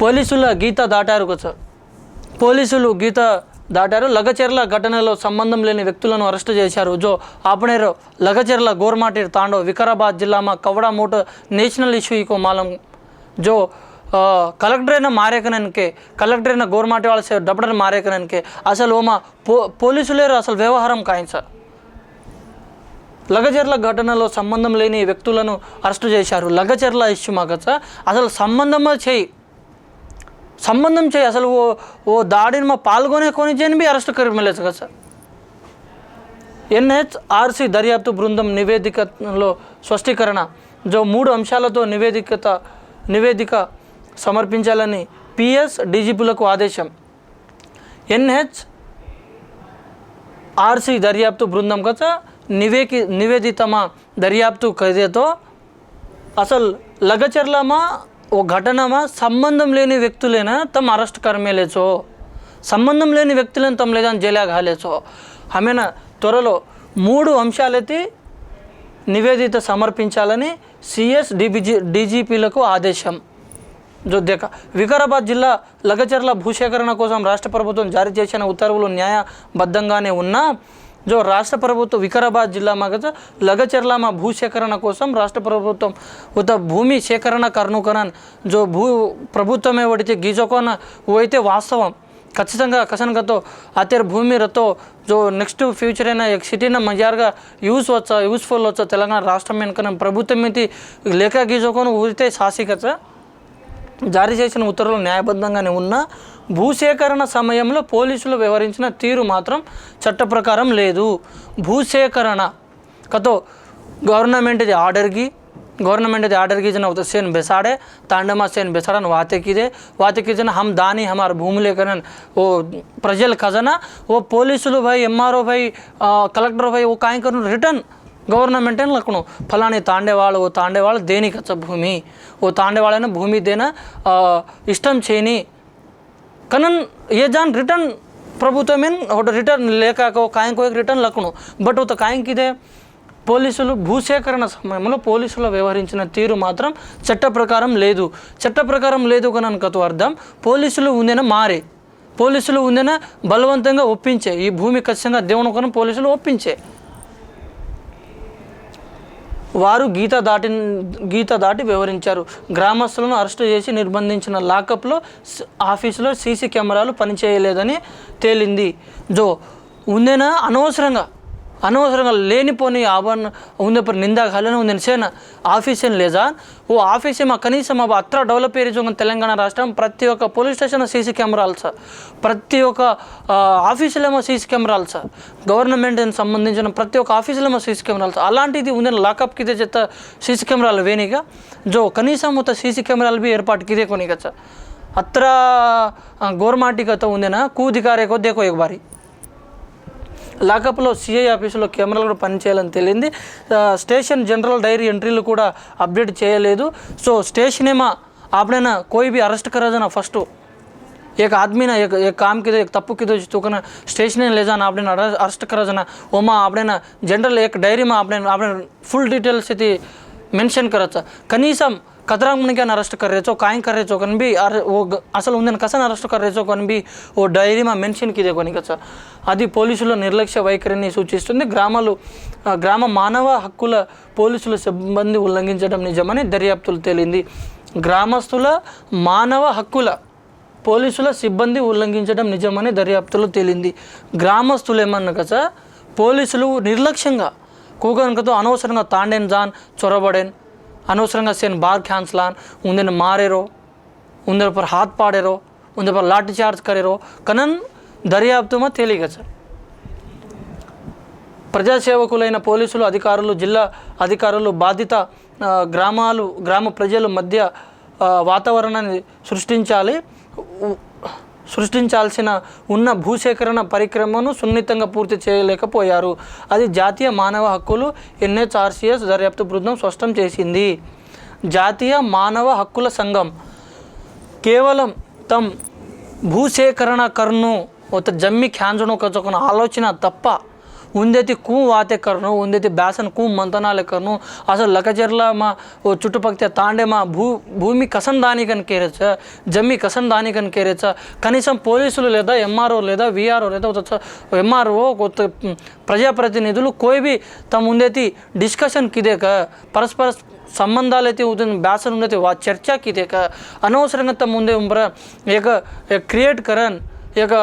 పోలీసుల గీత దాటారు సార్. పోలీసులు గీత దాటారు. లగచెర్ల ఘటనలో సంబంధం లేని వ్యక్తులను అరెస్టు చేశారు. జో ఆపనేరు. లగచెర్ల గోర్మాటి తాండో వికారాబాద్ జిల్లామా కవడామూట నేషనల్ ఇష్యూకు మాలం. జో కలెక్టరైన మారేకనకే కలెక్టరైన గోర్మాటి వాళ్ళ డబ్బడని మారేకనకే అసలు ఓమా పో పోలీసులేరు అసలు వ్యవహారం ఖాయిం సార్. లగచెర్ల ఘటనలో సంబంధం లేని వ్యక్తులను అరెస్టు చేశారు. లగచెర్ల ఇష్యూ మాకచ్చ అసలు సంబంధమే చేయి సంబంధం చేయి అసలు ఓ ఓ దాడిని మా పాల్గొనే కొని చేయని బి అరెస్ట్ కరి కదా సార్. ఎన్హెచ్ఆర్సి దర్యాప్తు బృందం నివేదికలో స్పష్టీకరణ. జో మూడు అంశాలతో నివేదికత నివేదిక సమర్పించాలని పిఎస్ డీజీపీలకు ఆదేశం. ఎన్హెచ్ ఆర్సి దర్యాప్తు బృందం కథ నివేకి నివేదితమా దర్యాప్తు కథతో అసలు లగచర్లమా ఓ ఘటనమా? సంబంధం లేని వ్యక్తులైనా? తమ అరెస్ట్ కర్మేలేచో సంబంధం లేని వ్యక్తులను తమ లేదని జైలాగా హాలేచో ఆమెన త్వరలో మూడు అంశాలైతే నివేదిత సమర్పించాలని సిఎస్ డిబిజి డీజీపీలకు ఆదేశం. జోద్యక వికారాబాద్ జిల్లా లగచర్ల భూసేకరణ కోసం రాష్ట్ర ప్రభుత్వం జారీ చేసిన ఉత్తర్వులు న్యాయబద్ధంగానే ఉన్నా జో రాష్ట్ర ప్రభుత్వం వికారాబాద్ జిల్లా మగజ భూ భూసేకరణ కోసం రాష్ట్ర ప్రభుత్వం ఉత భూమి సేకరణ కర్నుకనన్ జో భూ ప్రభుత్వమే ఒడితే గీజోకోన ఓ అయితే వాస్తవం ఖచ్చితంగా కసనగతో అతేర్ భూమి రతో జో నెక్స్ట్ ఫ్యూచర్ అయినా సిటీన మజార్గా యూస్ వచ్చా యూస్ఫుల్ వచ్చా తెలంగాణ రాష్ట్రం వెనుకన ప్రభుత్వం ఇది లేక గీజోకోను ఊరితే సాసికచ్చా జారీ చేసిన ఉత్తర్వులు న్యాయబద్ధంగానే ఉన్నా భూసేకరణ సమయంలో పోలీసులు వ్యవహరించిన తీరు మాత్రం చట్ట ప్రకారం లేదు భూసేకరణ కతో गवर्नमेंट जे आर्डर की गवर्नमेंट जे आर्डर की जना तो सेन बेसाड़े तांडमा सेन बेसाड़न वाते की दे वाते की जना हम दानी हमार भूमि लेकर वो प्रजल खजाना वो పోలీసులు भाई ఎంఆర్ఓ भाई కలెక్టర్ भाई वो काय करून రిటర్న్ గవర్నమెంట్ అని లక్కును. ఫలాని తాండేవాళ్ళు ఓ తాండేవాళ్ళు దేనిక భూమి? ఓ తాండేవాళ్ళైన భూమి దేనా? ఇష్టం చేయని. కనన్ ఏ జాన్ రిటర్న్ ప్రభుత్వం మీన్ ఒకటి రిటర్న్ లేకాకో కాయంకో రిటర్న్ లక్కును. బట్ ఒక కాయంకిదే పోలీసులు భూసేకరణ సమయంలో పోలీసులు వ్యవహరించిన తీరు మాత్రం చట్ట ప్రకారం లేదు. చట్ట ప్రకారం లేదు కనుకతో అర్థం పోలీసులు ఉందేనా మారే. పోలీసులు ఉందేనా బలవంతంగా ఒప్పించే. ఈ భూమి ఖచ్చితంగా దేవుని కొన పోలీసులు ఒప్పించే. వారు గీత దాటి గీత దాటి వివరించారు. గ్రామస్తులను అరెస్టు చేసి నిర్బంధించిన లాకప్లో ఆఫీసులో సీసీ కెమెరాలు పనిచేయలేదని తేలింది. జో ఉందేనా? అనవసరంగా. అనవసరంగా లేనిపోని ఆభరణ ఉందేపు నిందా హలన ఉందని సేన ఆఫీసేం లేదా? ఓ ఆఫీస్ మా కనీసం మా అత్ర డెవలప్ ఏరియా తెలంగాణ రాష్ట్రం ప్రతి ఒక్క పోలీస్ స్టేషన్ సీసీ కెమెరాలు సార్. ప్రతి ఒక్క ఆఫీసులేమో సీసీ కెమెరాలు సార్. గవర్నమెంట్ సంబంధించిన ప్రతి ఒక్క ఆఫీసులేమో సీసీ కెమెరాలు సార్. అలాంటిది ఉందని లాకప్ కిదే చెత్త సీసీ కెమెరాలు వేనిగా జో కనీసం మొత్తం సీసీ కెమెరాలు బి ఏర్పాటు కిదే కొనిగా సార్. అత్ర గోర్మాటి కథ ఉందేనా? కూదికారేకో దేకో ఎగబారి లాకప్లో సిఐ ఆఫీసులో కెమెరాలు కూడా పనిచేయాలని తెలియంది ఆ, స్టేషన్ జనరల్ డైరీ ఎంట్రీలు కూడా అప్డేట్ చేయలేదు సో స్టేషన్ ఏమా आपने ना कोई भी अरेस्ट करा जाना फर्स्ट एक आदमी ना एक एक काम की एक तप्पू की तो तो ना स्टेशन ले जाना आपने ना अरेस्ट करा जाना ओमा आपने ना जनरल एक डायरी में आपने आपने फुल डिटेल्स इति మెన్షన్ కరచ్చా కనీసం కదరాంగ్ని అరెస్ట్ కర్రేచో కాయం కర్రేచో కని బి ఓ అసలు ఉందని కసన్ అరెస్ట్ కర్రేచో కని బి ఓ డైరీ మా మెన్షన్ కిదే కొని సార్ అది పోలీసుల నిర్లక్ష్య వైఖరిని సూచిస్తుంది గ్రామాలు గ్రామ మానవ హక్కుల పోలీసుల సిబ్బంది ఉల్లంఘించడం నిజమని దర్యాప్తులు తేలింది గ్రామస్తుల మానవ హక్కుల పోలీసుల సిబ్బంది ఉల్లంఘించడం నిజమని దర్యాప్తులు తేలింది గ్రామస్తులు ఏమన్నా కదా పోలీసులు నిర్లక్ష్యంగా కూగనకతో అనవసరంగా తాండేన్ జాన్ చొరబడేన్ అనవసరంగా సేన్ బార్ క్యాన్సలాన్ ఉందని మారేరో ఉందరిపర హాత్ పాడేరో ఉందరిపర లాఠీ చార్జ్ కరేరో కనన్ దర్యాప్తుమా తెలియక సార్. ప్రజాసేవకులైన పోలీసులు అధికారులు జిల్లా అధికారులు బాధిత గ్రామాలు గ్రామ ప్రజల మధ్య వాతావరణాన్ని సృష్టించాలి. సృష్టించాల్సిన ఉన్న భూసేకరణ పరిక్రమను సున్నితంగా పూర్తి చేయలేకపోయారు. అది జాతీయ మానవ హక్కులు ఎన్హెచ్ఆర్సిఎస్ దర్యాప్తు బృందం స్పష్టం చేసింది. జాతీయ మానవ హక్కుల సంఘం కేవలం తమ్ భూసేకరణ కర్ను ఒక జమ్మి ఖ్యాంజను ఒక ఆలోచన తప్ప ఉందైతే కు వాత ఎక్కరను ఉందైతే బ్యాసన్కు మంతనాలు ఎక్కరను అసలు లకచెర్ల మా చుట్టుపక్కల తాండే మా భూ భూమి కసం దాని కేరచ్చ జమ్మి కసం దాని కేరచ్చ. కనీసం పోలీసులు లేదా ఎంఆర్ఓ లేదా విఆర్ఓ లేదా ఎంఆర్ఓ కొత్త ప్రజాప్రతినిధులు కోయి తమ ఉందైతే డిస్కషన్ కిదేక పరస్పర సంబంధాలు అయితే ఉంటుంది బ్యాసన్ ఉందైతే వా చర్చ కిదేక అనవసరంగా తమ ముందే ఉంబర ఏక క్రియేట్ కరన్. ಈಗ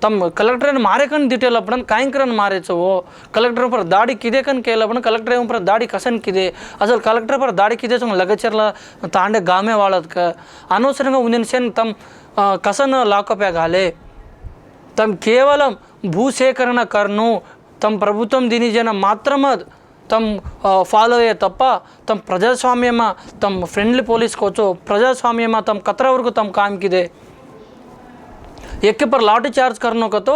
ತಮ್ಮ ಕಲೆಕ್ಟ್ರನ್ನು ಮಾರೇಕನ್ ದಿಟ್ಟಿಲ್ಲಪ್ಪಣ ಕಾಯಂಕರನ್ನು ಮಾರೇಚವು ಕಲೆಕ್ಟರ್ ಪರ ದಾಡಿ ಕಿದೇಕನ್ ಕೇಳಪ್ಪಣ ಕಲೆಕ್ಟರ್ ಪರ ದಾಡಿ ಕಸನ್ ಕಿದೆ ಅಸಲು ಕಲೆಕ್ಟರ್ ಪರ ದಾಡಿ ಕಿದೆ ಲಗಚರ್ಲ ತಾಂಡೆ ಗಾಮೆ వాళ్ళದಕ್ಕೆ అనవసరంగా ఉందిన సేన్ తమ కసన్ లాకపేగాలే తమ కేవలం భూసేకరణ కర్ను తమ ప్రభుత్వం దీని జన మాత్రమే తమ్ ఫాలో అయ్యే తప్ప తమ ప్రజాస్వామ్యమా తమ ఫ్రెండ్లీ పోలీస్ కోచు ప్రజాస్వామ్యమా తమ కత్ర వరకు తమ కామ్కిదే एके पर लाठी चार्ज करने को तो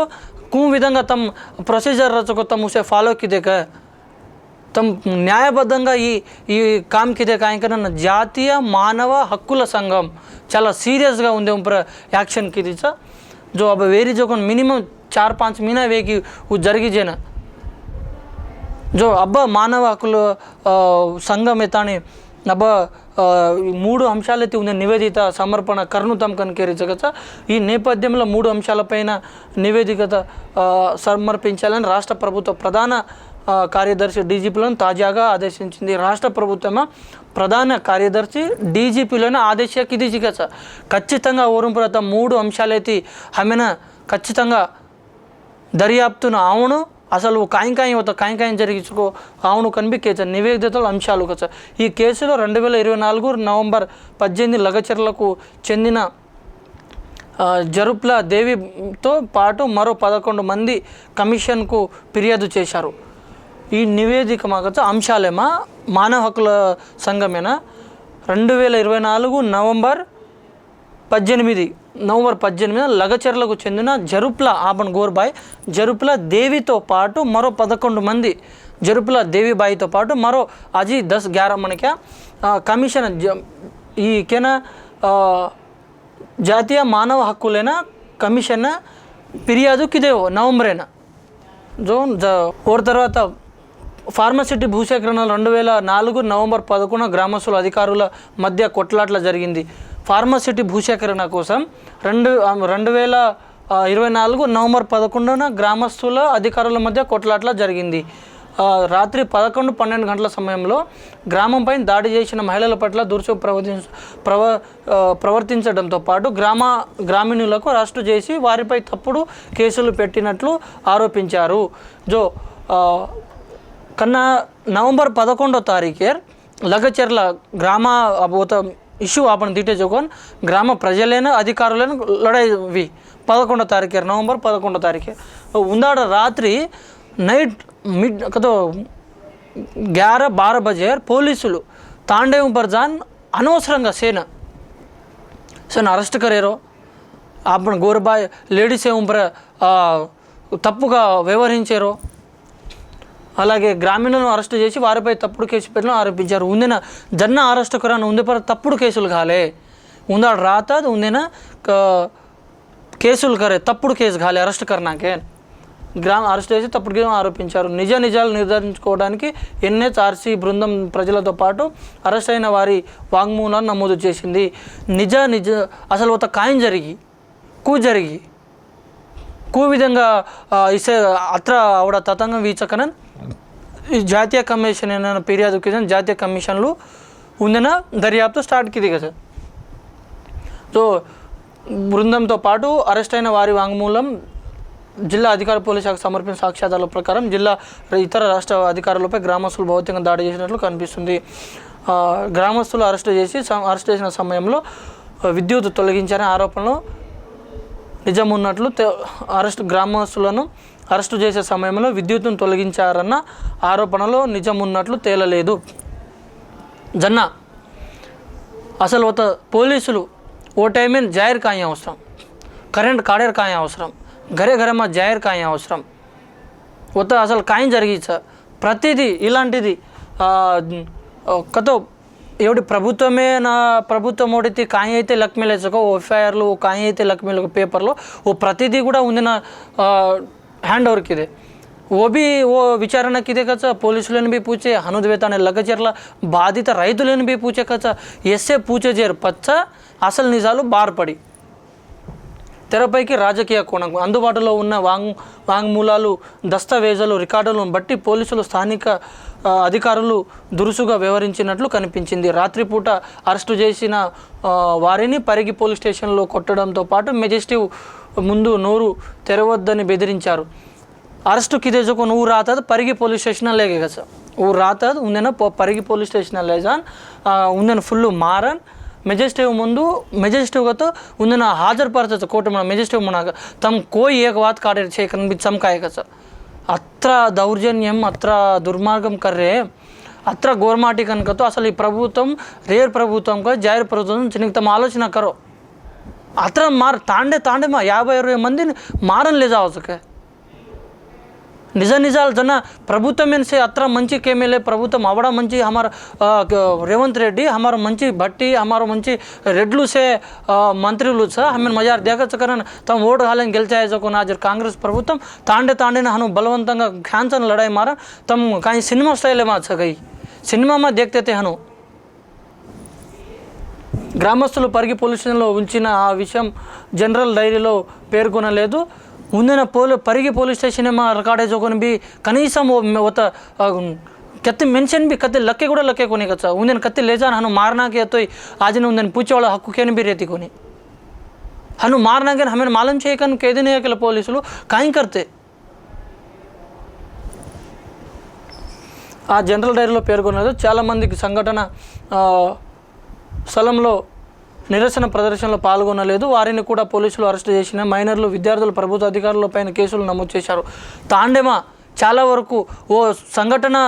कौन విధంగా తమ ప్రొసీజర్ రచకో తమ ఉసే ఫాలో కిదే కా తమ న్యాయబద్ధంగా ఈ ఈ కామ్ కిదే కాయకన జాతీయ మానవ హక్కుల సంఘం చాలా సీరియస్గా ఉంది ऊपर యాక్షన్ కిది चा जो अब वेरी जो मिनिमम चार पाँच महीना वेगी वो जरगी जेना जो అబ్బ మానవ హక్కుల ఆ, సంఘం ఎత్తాని అబ్బ మూడు అంశాలైతే ఉంది నివేదిత సమర్పణ కర్ణుతం తమకన్ కేరించగచ్చ ఈ నేపథ్యంలో మూడు అంశాలపైన నివేదికత సమర్పించాలని రాష్ట్ర ప్రభుత్వ ప్రధాన కార్యదర్శి డీజీపీలను తాజాగా ఆదేశించింది. రాష్ట్ర ప్రభుత్వం ప్రధాన కార్యదర్శి డీజీపీలను ఆదేశకి ఇది ఖచ్చితంగా ఓరింపురత మూడు అంశాలైతే ఆమెన ఖచ్చితంగా దర్యాప్తును అవును. అసలు కాయింకాయం అవుతా కాయింకాయం జరిగించుకో. అవును కనిపించేచ్చ నివేదితలు అంశాలు కదా ఈ కేసులో రెండు వేల ఇరవై నాలుగు నవంబర్ పద్దెనిమిది లగచర్లకు చెందిన జరుప్ల దేవితో పాటు మరో పదకొండు మంది కమిషన్కు ఫిర్యాదు చేశారు. ఈ నివేదిక మాకు అంశాలేమా? మానవ హక్కుల సంఘమేనా? రెండు వేల ఇరవై నాలుగు నవంబర్ పద్దెనిమిది నవంబర్ పద్దెనిమిది లగచర్లకు చెందిన జరుప్ల ఆపన్ గోర్బాయ్ జరుప్ల దేవితో పాటు మరో పదకొండు మంది జరుపుల దేవిబాయితో పాటు మరో అజీ దస్ గ్యార మనకి కమిషన్ జ- ఈ జాతీయ మానవ హక్కులైన కమిషన్ ఫిర్యాదు కిదేవ్ నవంబరేనా. జో జ ఓర్ తర్వాత ఫార్మసిటీ భూసేకరణ రెండు వేల నాలుగు నవంబర్ పదకొండు గ్రామస్తుల అధికారుల మధ్య కొట్లాట్ల జరిగింది. ఫార్మసిటీ భూసేకరణ కోసం రెండు రెండు వేల ఇరవై నాలుగు నవంబర్ పదకొండున గ్రామస్తుల అధికారుల మధ్య కొట్లాట్ల జరిగింది. రాత్రి పదకొండు పన్నెండు గంటల సమయంలో గ్రామంపై దాడి చేసిన మహిళల పట్ల దురుసు ప్రవర్తించ ప్రవ ప్రవర్తించడంతో పాటు గ్రామ గ్రామీణులకు అరెస్టు చేసి వారిపై తప్పుడు కేసులు పెట్టినట్లు ఆరోపించారు. జో కన్నా నవంబర్ పదకొండో తారీఖే లగచెర్ల గ్రామ ఇష్యూ ఆపణ దిట్టే చూకొని గ్రామ ప్రజలైన అధికారులైన లడాయి పదకొండో తారీఖు నవంబర్ పదకొండో తారీఖు. ఉందాడ రాత్రి నైట్ మిడ్ కదో గ్యార బార బజేర్ పోలీసులు తాండేం పర్జాన్ అనవసరంగా సేన. సేన అరెస్ట్ కరేరో. ఆపణ గోరబాయ్ లేడీస్ ఏం తప్పుగా వ్యవహరించారో. అలాగే గ్రామీణులను అరెస్టు చేసి వారిపై తప్పుడు కేసు పెట్టడం ఆరోపించారు. ఉందిన జన్న అరెస్ట్ కురాను ఉంది పర తప్పుడు కేసులు కాలే. ఉందా రాత ఉందిన కేసులు కరే తప్పుడు కేసు కాలే అరెస్ట్ కర్నాకే. గ్రామ అరెస్ట్ చేసి తప్పుడు కేసు ఆరోపించారు. నిజ నిజాలు నిర్ధారించుకోవడానికి ఎన్హెచ్ఆర్సీ బృందం ప్రజలతో పాటు అరెస్ట్ అయిన వారి వాంగ్మూలాన్ని నమోదు చేసింది. నిజ నిజ అసలు ఒక కాయం జరిగి కూ జరిగి కూ విధంగా ఇసే అత్ర ఆవిడ తతంగం వీచకనని ఈ జాతీయ కమిషన్ ఏమైనా ఫిర్యాదు కింద జాతీయ కమిషన్లు ఉందిన దర్యాప్తు స్టార్ట్కి దిగా కదా. సో బృందంతో పాటు అరెస్ట్ అయిన వారి వాంగ్మూలం జిల్లా అధికార పోలీస్ శాఖ సమర్పించిన సాక్ష్యాధారాల ప్రకారం జిల్లా ఇతర రాష్ట్ర అధికారులపై గ్రామస్తులు భౌతికంగా దాడి చేసినట్లు కనిపిస్తుంది. గ్రామస్తులు అరెస్ట్ చేసి అరెస్ట్ చేసిన సమయంలో విద్యుత్ తొలగించారనే ఆరోపణలు నిజం ఉన్నట్లు అరెస్ట్ గ్రామస్తులను అరెస్టు చేసే సమయంలో విద్యుత్తును తొలగించారన్న ఆరోపణలో నిజం ఉన్నట్లు తేలలేదు. జన్న అసలు ఒక పోలీసులు ఓ టైమిన్ జాయిర్ కాయ అవసరం. కరెంట్ కాడేరు కాయ అవసరం. గరే గరే మా జాయిర్ కాయ అవసరం. ఒత్త అసలు కాయం జరిగించ ప్రతిదీ ఇలాంటిది కతో ఎవడి ప్రభుత్వమే నా ప్రభుత్వం ఓడితే కానీ అయితే లక్ష్మీ లేచకో ఓ ఎఫ్ఐఆర్లు ఓ కాయ అయితే లక్ష్మీ పేపర్లో ఓ ప్రతిదీ కూడా ఉంది నా హ్యాండ్ ఓవర్కి ఓ బి ఓ విచారణకి కచ్చ పోలీసులను బి పూచే హనుద్వేతానే లగచర్ల బాధిత రైతులను బి పూచే కచ్చ ఎస్సే పూచే చేరు పచ్చ అసలు నిజాలు బార్పడి. తెరపైకి రాజకీయ కోణం అందుబాటులో ఉన్న వాంగ్ వాంగ్మూలాలు దస్తావేజాలు రికార్డులను బట్టి పోలీసులు స్థానిక అధికారులు దురుసుగా వ్యవహరించినట్లు కనిపించింది. రాత్రిపూట అరెస్టు చేసిన వారిని పరిగి పోలీస్ స్టేషన్లో కొట్టడంతో పాటు మెజెస్టివ్ ముందు నోరు తెరవద్దని బెదిరించారు. అరెస్టు కిదేజకు నువ్వు రాతాది పరిగి పోలీస్ స్టేషన్ లేక సార్. ఊరు ఉందన ఉందేనా పరిగి పోలీస్ స్టేషన్ లేజాన్ ఉందని ఫుల్ మారన్. మెజెస్టివ్ ముందు మెజెస్టివ్తో ఉందిన హాజరుపరచచ్చు కోర్టు మన మెజెస్టివ్ మన తమ కోయి ఏక బాత్ కాడే చే కనిపించం కాయక సార్. అత్ర దౌర్జన్యం అత్ర దుర్మార్గం కర్రే అత్ర గోర్మాటి కనుకతో అసలు ఈ ప్రభుత్వం రేర్ ప్రభుత్వం కదా జాయిర్ ప్రభుత్వం చిన్నకి తమ ఆలోచన కరో. అత్ర మార్ తాండే తాండే మా యాభై అరవై మందిని మారని లే జావచ్చు నిజ నిజాలు జన ప్రభుత్వం से అత్ర మంచి కేమేలే ప్రభుత్వం అవడ మంచి हमारा ఆ, క- రేవంత్ రెడ్డి हमारा మంచి భట్టి हमारा మంచి రెడ్లు సే ఆ, మంత్రులు స हमें मजार देखच करन तम ఓటు హాలని గెలిచాయో కొన आज కాంగ్రెస్ ప్రభుత్వం తాండే తాండేన హను బలవంతంగా ఖ్యాన్సన్ లడాయి మారా తమ్ కానీ సినిమా స్టైలే మా సగై సినిమా మా దేఖ్తే హను గ్రామస్తులు పరిగి పోలీస్ స్టేషన్లో ఉంచిన ఆ విషయం జనరల్ డైరీలో పేర్కొనలేదు ముందిన పోలి పరిగి పోలీస్ స్టేషన్ మా రికార్డేజ్ ఒకని బి కనీసం ఓ మ- ఒక ఆ, ಕತ್ತಿ ಮೆನ್ಷನ್ ಬಿ ಕತ್ತಿ ಲಕ್ಕೆ ಕೂಡ ಲಕ್ಕೆ ಕೊನಿ ಕಚ್ಚ ಉಂದಿನ ಕತ್ತಿ ಲೇಜಾನ್ ಹನು ಮಾರನಾಗೆ ಎತ್ತೋಯ್ ಆಜಿನ ಉಂದಿನ పూచేవాళ్ళ హక్కు కేని బి రేతి కొని హను మారనాగే హమెన్ మాలం చేయకన్ కేదినే కేల పోలీసులు కాయం కర్తే ఆ జనరల్ డైరీలో పేర్కొన్నది చాలామందికి సంఘటన ఆ, స్థలంలో నిరసన ప్రదర్శనలో పాల్గొనలేదు. వారిని కూడా పోలీసులు అరెస్ట్ చేసిన మైనర్లు విద్యార్థులు ప్రభుత్వ అధికారులపైన కేసులు నమోదు చేశారు. తాండెమా చాలా వరకు ఓ సంఘటన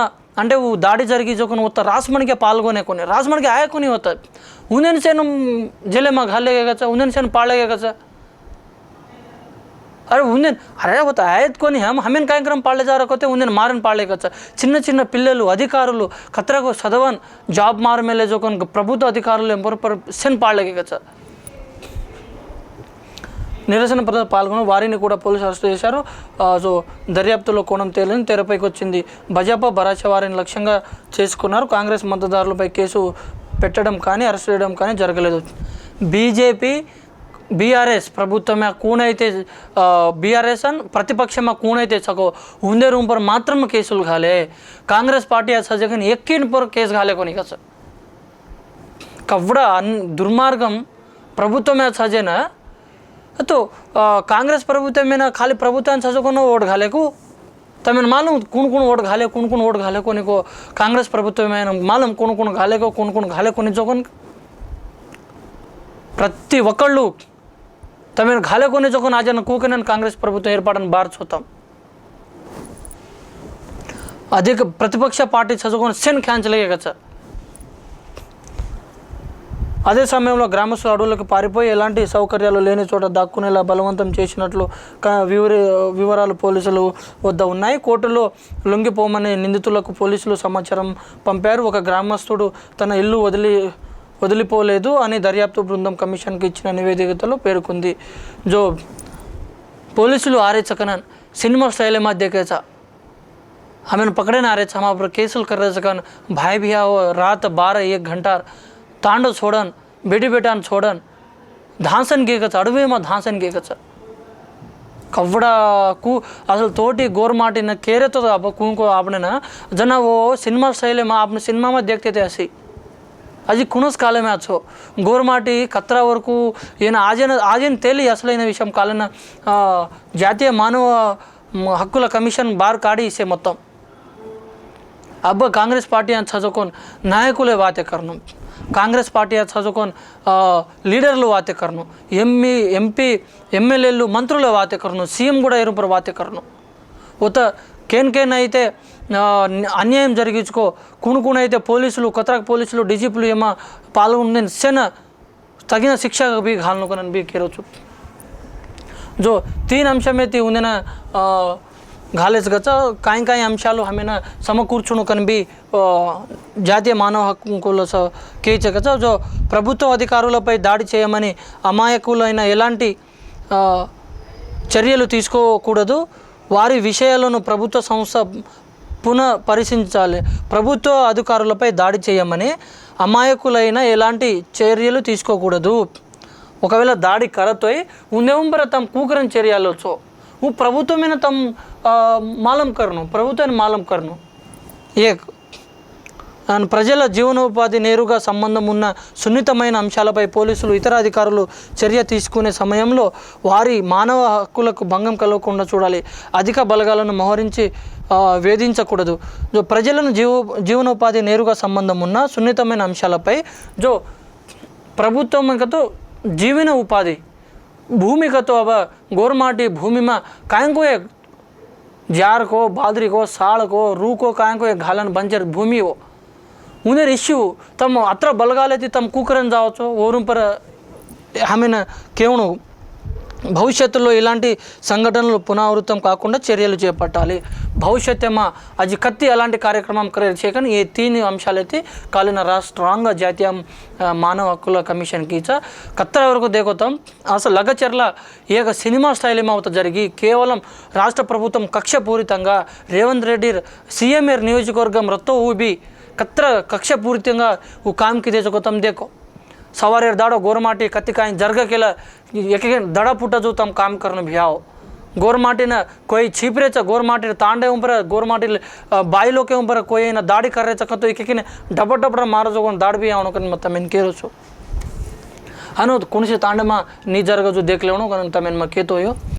అంటే దాడి జరిగి జోకొని వస్త రాసుమణికే పాల్గొనే కొన్ని. రాస్మన్కి ఆయకొని వస్తుంది ఉందని సేను జలేమా ఘాలేగా ఉందని సేను పాడలేగా అరే ఉందని అరే ఒక ఆయత్ కొని హమ్ హమెన్ కార్యక్రమం పాడలే జారకపోతే ఉందని మారని పాడలేకొచ్చా చిన్న చిన్న పిల్లలు అధికారులు కత్రకు చదవన్ జాబ్ మార మేలే జోకొని ప్రభుత్వ అధికారులు ఎంపర్ సెన్ పాడలేకొచ్చా నిరసన ప్రజలు పాల్గొని వారిని కూడా పోలీసులు అరెస్ట్ చేశారు. సో దర్యాప్తులో కోణం తేలని తెరపైకి వచ్చింది. భాజపా భరాచ వారిని లక్ష్యంగా చేసుకున్నారు. కాంగ్రెస్ మద్దతుదారులపై కేసు పెట్టడం కానీ అరెస్ట్ చేయడం కానీ జరగలేదు. బీజేపీ బీఆర్ఎస్ ప్రభుత్వం కూనైతే బీఆర్ఎస్ అన్ ప్రతిపక్షం కూనైతే సకో ఉందే రూమ్ పర్ మాత్రం కేసులు కాలే. కాంగ్రెస్ పార్టీ సజగన్ ఎక్కిన పర్ కేసు కాలే కొని కదా కవ్వడ దుర్మార్గం ప్రభుత్వమే సజన తో కాంగ్రెస్ ప్రభుత్వమేనా ఖాళీ ప్రభుత్వాన్ని చదువుకున్న ఓటు కాలేకు? తమను మాలం కొనుక్కుని ఓటు కాలే కొనుక్కుని ఓటు కాలేకు నీకు కాంగ్రెస్ ప్రభుత్వమైన మాలం కొనుక్కుని కాలేకో కొనుక్కుని కాలేకు నిజోకొని ప్రతి ఒక్కళ్ళు తమను ఘాలకొని చొక్కన ఆజన కూకనని కాంగ్రెస్ ప్రభుత్వం ఏర్పాటును బార్చుతాం అధిక ప్రతిపక్ష పార్టీ చదువుకొని సెన్ క్యాన్సిల్ అయ్యే కదా అదే సమయంలో గ్రామస్తులు అడవులకు పారిపోయి ఎలాంటి సౌకర్యాలు లేని చోట దాక్కునేలా బలవంతం చేసినట్లు వివరి వివరాలు పోలీసులు వద్ద ఉన్నాయి. కోర్టులో లొంగిపోమని నిందితులకు పోలీసులు సమాచారం పంపారు. ఒక గ్రామస్తుడు తన ఇల్లు వదిలి వదిలిపోలేదు అని దర్యాప్తు బృందం కమిషన్కు ఇచ్చిన నివేదికలో పేర్కొంది. జో పోలీసులు ఆరే సినిమా స్టైల్ మధ్య हमें पकड़े ना रहे हम पर केसल कर रहे सकन भाई भी आओ रात बारह एक చూడన్ तांडो छोड़न बेटी बेटान छोड़न धांसन మా ధాన్సన్ గీకచ కవ్వడాకు అసలు తోటి గోర్మాటిన కేరతో ఆప కూనుకో ఆపనైనా జన ఓ సినిమా స్టైలే మా ఆపిన సినిమా మధ్య దేఖతే తే అది కునస్ కాలమే అచ్చో. గోరుమాటి కత్రా వరకు ఈయన ఆజన ఆజన తేలి అసలైన విషయం. కాలన జాతీయ మానవ హక్కుల కమిషన్ బార్ కాడి ఇసే మొత్తం. అబ్బ కాంగ్రెస్ పార్టీ అని చదువుకొని నాయకులే వాతే కర్ణం. కాంగ్రెస్ పార్టీ అని చదువుకొని లీడర్లు వాతే కర్ణం. ఎంఈ ఎంపీ ఎమ్మెల్యేలు మంత్రుల వాతే కర్ణం. సీఎం కూడా ఎరుపరు వాతే కర్ణం. ఉత కేన్ కేన్ అయితే అన్యాయం జరిగించుకో. కొనుక్కునైతే పోలీసులు కొత్తరాక పోలీసులు డీజీపీలు ఏమో పాల్గొన్న సెన తగిన శిక్ష బి హాల్నుకొని బి కేరవచ్చు జో తీన్ అంశమైతే ఉందిన ఘాలేస్ గత కాయ కాయ అంశాలు ఆమెన సమకూర్చునుకని బి జాతీయ మానవ హక్కుల కేచగచ్చ జో ప్రభుత్వ అధికారులపై దాడి చేయమని అమాయకులైన ఎలాంటి చర్యలు తీసుకోకూడదు. వారి విషయాలను ప్రభుత్వ సంస్థ పునః పరిశీలించాలి ప్రభుత్వ అధికారులపై దాడి చేయమని అమాయకులైన ఎలాంటి చర్యలు తీసుకోకూడదు. ఒకవేళ దాడి కరతోయ్ ఉందేంబర తమ కూకరం చర్యలు వచ్చో ప్రభుత్వమైన తమ మాలం కరను ప్రభుత్వాన్ని మాలం కరను. ఏ ప్రజల జీవనోపాధి నేరుగా సంబంధం ఉన్న సున్నితమైన అంశాలపై పోలీసులు ఇతర అధికారులు చర్య తీసుకునే సమయంలో వారి మానవ హక్కులకు భంగం కలగకుండా చూడాలి. అధిక బలగాలను మోహరించి వేధించకూడదు జో ప్రజలను జీవ జీవనోపాధి నేరుగా సంబంధం ఉన్న సున్నితమైన అంశాలపై జో ప్రభుత్వం కతో जीवन उपाधि भूमि का तो अब गोरमाटी भूमि में कायं को एक जार को बादरी को साळ को रू को कायं को एक घालन बंजर भूमी हो उन्हें इश्यू तम अत्र बलगाले तम कुकरन जावचो वरून पर ఆమెను కేవలం భవిష్యత్తులో ఇలాంటి సంఘటనలు పునరావృతం కాకుండా చర్యలు చేపట్టాలి. భవిష్యత్తేమా అది కత్తి అలాంటి కార్యక్రమం చేయకని ఈ తీని అంశాలైతే కాలిన రాష్ట్రంగా జాతీయ మానవ హక్కుల కమిషన్కి ఇచ్చ కత్తర వరకు దేగొత్తాం అసలు లగచర్ల ఏక సినిమా స్టైల్ ఏమవుతా జరిగి కేవలం రాష్ట్ర ప్రభుత్వం కక్షపూరితంగా రేవంత్ రెడ్డి సీఎంఆర్ నియోజకవర్గం రొత్త ఊబి కత్ర కక్షపూరితంగా ఓ కామ్కి తెచ్చుకోతాం దేకో సవారేర్ దాడో గోరమాటి కత్తికాయని జరగకేలా ఎక్కడ పుట్ట చూతాం కామ్కర్ను బియావ్ గోర్మాటిన కోయి చీపిరేచ గోర్మాటిన తాండే ఉంపర గోర్మాటిన బాయిలోకే ఉంపర కోయైన దాడి కర్రేచ కతో ఇకకిన డబ్బ డబ్బర మారజోగొని దాడి బియా అనుకొని మొత్తం ఎన్ కేరొచ్చు అను కుణిసి తాండమా నీ జరగజు దేఖలేవును కానీ తమ కీతోయో